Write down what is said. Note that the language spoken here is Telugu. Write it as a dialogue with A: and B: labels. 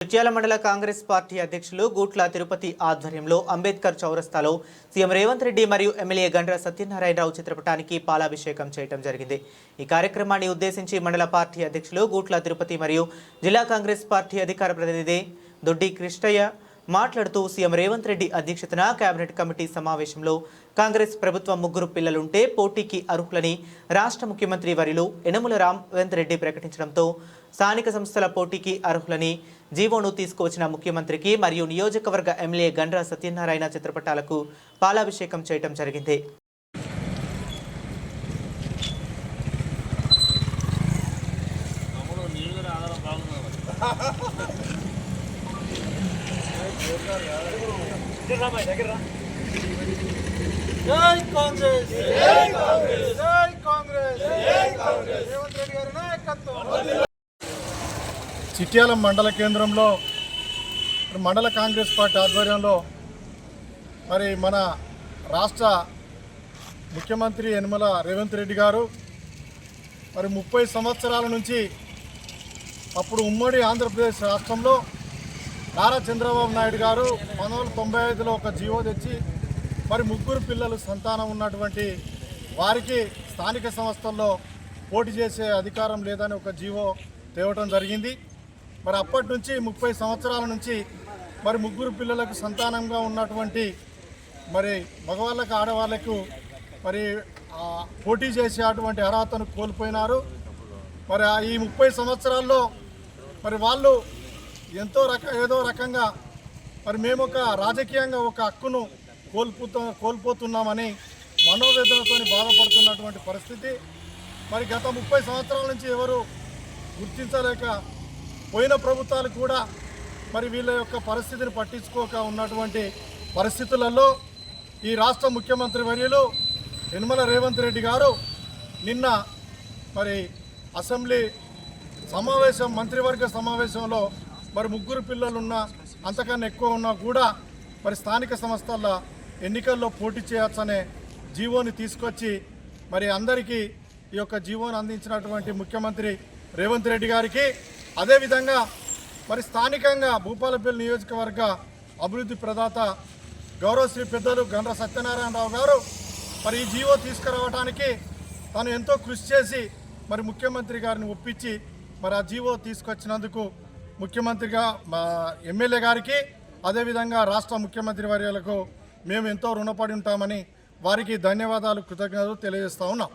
A: చిట్యాల మండల కాంగ్రెస్ పార్టీ అధ్యక్షులు గూట్ల తిరుపతి ఆధ్వర్యంలో అంబేద్కర్ చౌరస్తాలో సీఎం రేవంత్ రెడ్డి మరియు ఎమ్మెల్యే గండ్ర సత్యనారాయణరావు చిత్రపటానికి పాలాభిషేకం చేయడం జరిగింది. ఈ కార్యక్రమాన్ని ఉద్దేశించి మండల పార్టీ అధ్యక్షులు గూట్ల తిరుపతి మరియు జిల్లా కాంగ్రెస్ పార్టీ అధికార ప్రతినిధి దొడ్డి కృష్ణయ్య మాట్లాడుతూ సీఎం రేవంత్ రెడ్డి అధ్యక్షతన కేబినెట్ కమిటీ సమావేశంలో కాంగ్రెస్ ప్రభుత్వం ముగ్గురు పిల్లలుంటే పోటీకి అర్హులని రాష్ట్ర ముఖ్యమంత్రి వరిలో యనమల రామవంత్ రెడ్డి ప్రకటించడంతో స్థానిక సంస్థల పోటీకి అర్హులని జీవోను తీసుకువచ్చిన ముఖ్యమంత్రికి మరియు నియోజకవర్గ ఎమ్మెల్యే గండ్రా సత్యనారాయణ చిత్రపటాలకు పాలాభిషేకం చేయడం జరిగింది.
B: జై కాంగ్రెస్. జై కాంగ్రెస్. జై కాంగ్రెస్. జై కాంగ్రెస్. రేవంత్ రెడ్డి గారి నాయకత్వం. చిట్యాల మండల కేంద్రంలో మండల కాంగ్రెస్ పార్టీ ఆధ్వర్యంలో మరి మన రాష్ట్ర ముఖ్యమంత్రి యనమల రేవంత్ రెడ్డి గారు మరి ముప్పై సంవత్సరాల నుంచి అప్పుడు ఉమ్మడి ఆంధ్రప్రదేశ్ రాష్ట్రంలో నారా చంద్రబాబు నాయుడు గారు పంతొమ్మిది వందల తొంభై ఐదులో ఒక జీవో తెచ్చి మరి ముగ్గురు పిల్లలు సంతానం ఉన్నటువంటి వారికి స్థానిక సంస్థల్లో పోటీ చేసే అధికారం లేదని ఒక జీవో తేవటం జరిగింది. మరి అప్పటి నుంచి ముప్పై సంవత్సరాల నుంచి మరి ముగ్గురు పిల్లలకు సంతానంగా ఉన్నటువంటి మరి మగవాళ్ళకు ఆడవాళ్ళకు మరి పోటీ చేసే అటువంటి అర్హతను కోల్పోయినారు. మరి ఆ ఈ ముప్పై సంవత్సరాల్లో మరి వాళ్ళు ఎంతో రక ఏదో రకంగా మరి మేము ఒక రాజకీయంగా ఒక హక్కును కోల్పోతూ కోల్పోతున్నామని మనోవేదనతో బాధపడుతున్నటువంటి పరిస్థితి. మరి గత ముప్పై సంవత్సరాల నుంచి ఎవరు గుర్తించలేక పోయిన ప్రభుత్వాలు కూడా మరి వీళ్ళ యొక్క పరిస్థితిని పట్టించుకోక ఉన్నటువంటి పరిస్థితులలో ఈ రాష్ట్ర ముఖ్యమంత్రి వర్యులు యనమల రేవంత్ రెడ్డి గారు నిన్న మరి అసెంబ్లీ సమావేశం మంత్రివర్గ సమావేశంలో మరి ముగ్గురు పిల్లలున్నా అంతకన్నా ఎక్కువ ఉన్నా కూడా మరి స్థానిక సంస్థల ఎన్నికల్లో పోటీ చేయొచ్చనే జీవోని తీసుకొచ్చి మరి అందరికీ ఈ యొక్క జీవోని అందించినటువంటి ముఖ్యమంత్రి రేవంత్ రెడ్డి గారికి అదేవిధంగా మరి స్థానికంగా భూపాలపల్లి నియోజకవర్గ అభివృద్ధి ప్రదాత గౌరవశ్రీ పెద్దలు గండ్ర సత్యనారాయణరావు గారు మరి ఈ జీవో తీసుకురావడానికి తను ఎంతో కృషి చేసి మరి ముఖ్యమంత్రి గారిని ఒప్పించి మరి ఆ జీవో తీసుకొచ్చినందుకు ముఖ్యమంత్రిగా మా ఎమ్మెల్యే గారికి అదేవిధంగా రాష్ట్ర ముఖ్యమంత్రి వర్యాలకు మేము ఎంతో రుణపడి ఉంటామని వారికి ధన్యవాదాలు కృతజ్ఞతలు తెలియజేస్తా ఉన్నాం.